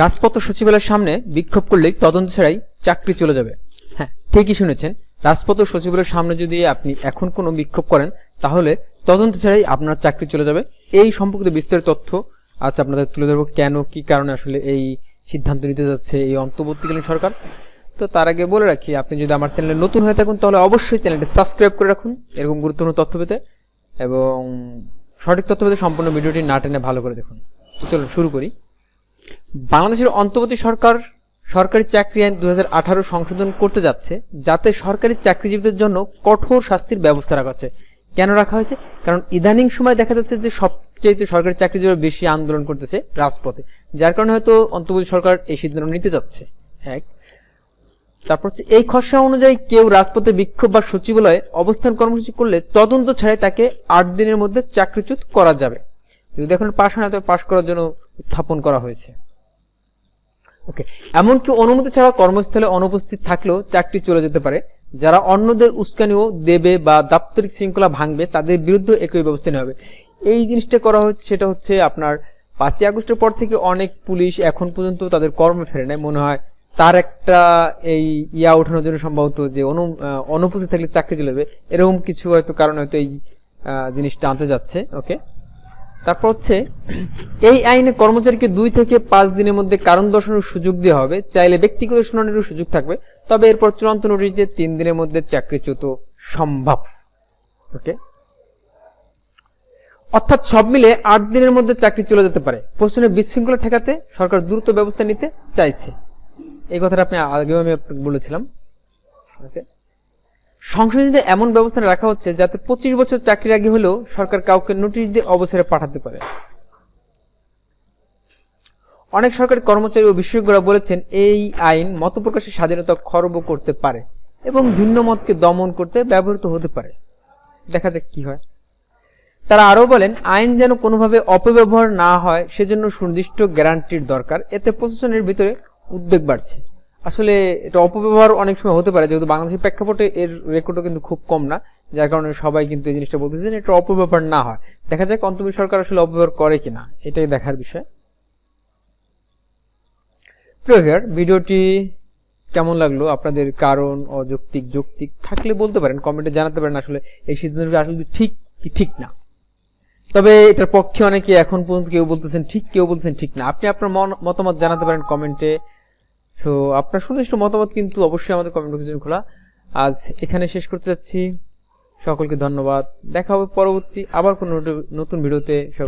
রাজপথ সচিবালয়ের সামনে বিক্ষোভ করলেই তদন্ত ছাড়াই চাকরি চলে যাবে। হ্যাঁ ঠিকই শুনেছেন। রাজপথ সচিবালয়ের সামনে যদি আপনি এখন কোনো বিক্ষোভ করেন, তাহলে তদন্ত ছাড়াই আপনার চাকরি চলে যাবে। এই সম্পর্কিত বিস্তারিত তথ্য আজ আপনাদের তুলে ধরবো কেন, কি কারণে আসলে এই সিদ্ধান্ত নিতে যাচ্ছে এই অন্তর্বর্তীকালীন সরকার। তো তার আগে বলে রাখি, আপনি যদি আমার চ্যানেলে নতুন হয়ে থাকুন, তাহলে অবশ্যই চ্যানেলটি সাবস্ক্রাইব করে রাখুন এরকম গুরুত্বপূর্ণ তথ্য পেতে এবং সঠিক তথ্য পেতে সম্পূর্ণ ভিডিওটি না টেনে ভালো করে দেখুন। চলুন, শুরু করি। বাংলাদেশের অন্তর্বর্তী সরকার সরকারি চাকরি আইন দুই হাজার আঠারো সংশোধন করতে যাচ্ছে, যাতে সরকারি চাকরিজীবীদের জন্য কঠোর শাস্তির ব্যবস্থা রাখা হচ্ছে। কেন রাখা হয়েছে? কারণ ইদানিং সময় দেখা যাচ্ছে যে সবচেয়ে সরকারি চাকরিজীবীরা বেশি আন্দোলন করতেছে রাজপথে, যার কারণে হয়তো অন্তর্বর্তী সরকার এই সিদ্ধান্ত নিতে যাচ্ছে। এক। তারপর হচ্ছে, এই খসড়া অনুযায়ী কেউ রাজপথে বিক্ষোভ বা সচিবালয়ে অবস্থান কর্মসূচি করলে তদন্ত ছাড়াই তাকে আট দিনের মধ্যে চাকরিচ্যুত করা যাবে। যদি এখন পাশ হয় না তবে পাশ করার জন্য উত্থাপন করা হয়েছে। ওকে এমনকি অনুমতি ছাড়া কর্মস্থলে অনুপস্থিত থাকলেও চাকরি চলে যেতে পারে। যারা অন্যদের উস্কানিও দেবে বা দাপ্তরিক শৃঙ্খলা ভাঙবে, তাদের বিরুদ্ধে একই ব্যবস্থা নেওয়া হবে। এই জিনিসটা করা হচ্ছে, সেটা হচ্ছে আপনার পাঁচই আগস্টের পর থেকে অনেক পুলিশ এখন পর্যন্ত তাদের কর্মে ফেরে নেয় মনে হয় তার একটা এই ইয়া ওঠানোর জন্য সম্ভবত যে অনু অনুপস্থিত থাকলে চাকরি চলে যাবে। এরকম কিছু হয়তো কারণ হয়তো এই জিনিসটা আনতে যাচ্ছে। ওকে তারপর হচ্ছে, এই আইনে কর্মচারীকে দুই থেকে পাঁচ দিনের মধ্যে কারণ দর্শানোর সুযোগ দেওয়া হবে। চাইলে ব্যক্তিগত শুনানিরও সুযোগ থাকবে। তবে এরপর চূড়ান্ত নোটিশ দিয়ে তিন দিনের মধ্যে চাকরিচ্যুত সম্ভব। ওকে অর্থাৎ সব মিলে আট দিনের মধ্যে চাকরি চলে যেতে পারে। প্রশ্নে বিশৃঙ্খলা ঠেকাতে সরকার দ্রুত ব্যবস্থা নিতে চাইছে। এই কথাটা আপনি আগেও আমি বলেছিলাম। ওকে সংশোধনীতে এমন ব্যবস্থা রাখা হচ্ছে যাতে পঁচিশ বছর চাকরির আগে হলেও সরকার কাউকে নোটিশ দিয়ে অবসরে পাঠাতে পারে। অনেক সরকারি কর্মচারী ও বিশেষজ্ঞরা বলেছেন এই আইন মত প্রকাশের স্বাধীনতা খর্ব করতে পারে এবং ভিন্ন মতকে দমন করতে ব্যবহৃত হতে পারে। দেখা যাক কি হয়। তারা আরও বলেন, আইন যেন কোনোভাবে অপব্যবহার না হয়, সেজন্য সুনির্দিষ্ট গ্যারান্টির দরকার। এতে প্রশাসনের ভিতরে উদ্বেগ বাড়ছে। আসলে এটা অপব্যবহার অনেক সময় হতে পারে যেহেতু বাংলাদেশের প্রেক্ষাপটে এর রেকর্ডও কিন্তু খুব কম না যার কারণে সবাই কিন্তু এই জিনিসটা বলতেছে যে এটা অপব্যবহার না হয়। দেখা যাক অন্তর্বর্তী সরকার আসলে অপব্যবহার করে কিনা এটাই দেখার বিষয়। প্রিয় ভিউয়ার, ভিডিওটি কেমন লাগল? আপনাদের কারণ অযৌক্তিক যৌক্তিক থাকলে বলতে পারেন কমেন্টে জানাতে পারেন আসলে এই সিদ্ধান্তটা আসলে ঠিক কি ঠিক না। তবে এটার পক্ষে অনেকে এখন পর্যন্ত কেউ বলতেছেন ঠিক কেউ বলতেছেন ঠিক না। আপনি আপনার মতামত জানাতে পারেন কমেন্টে সো আপনার সুনির্দিষ্ট মতামত কিন্তু অবশ্যই আমাদের কমেন্ট জন্য খোলা। আজ এখানে শেষ করতে যাচ্ছি। সকলকে ধন্যবাদ। দেখা হবে পরবর্তী আবার কোনো নতুন ভিডিওতে।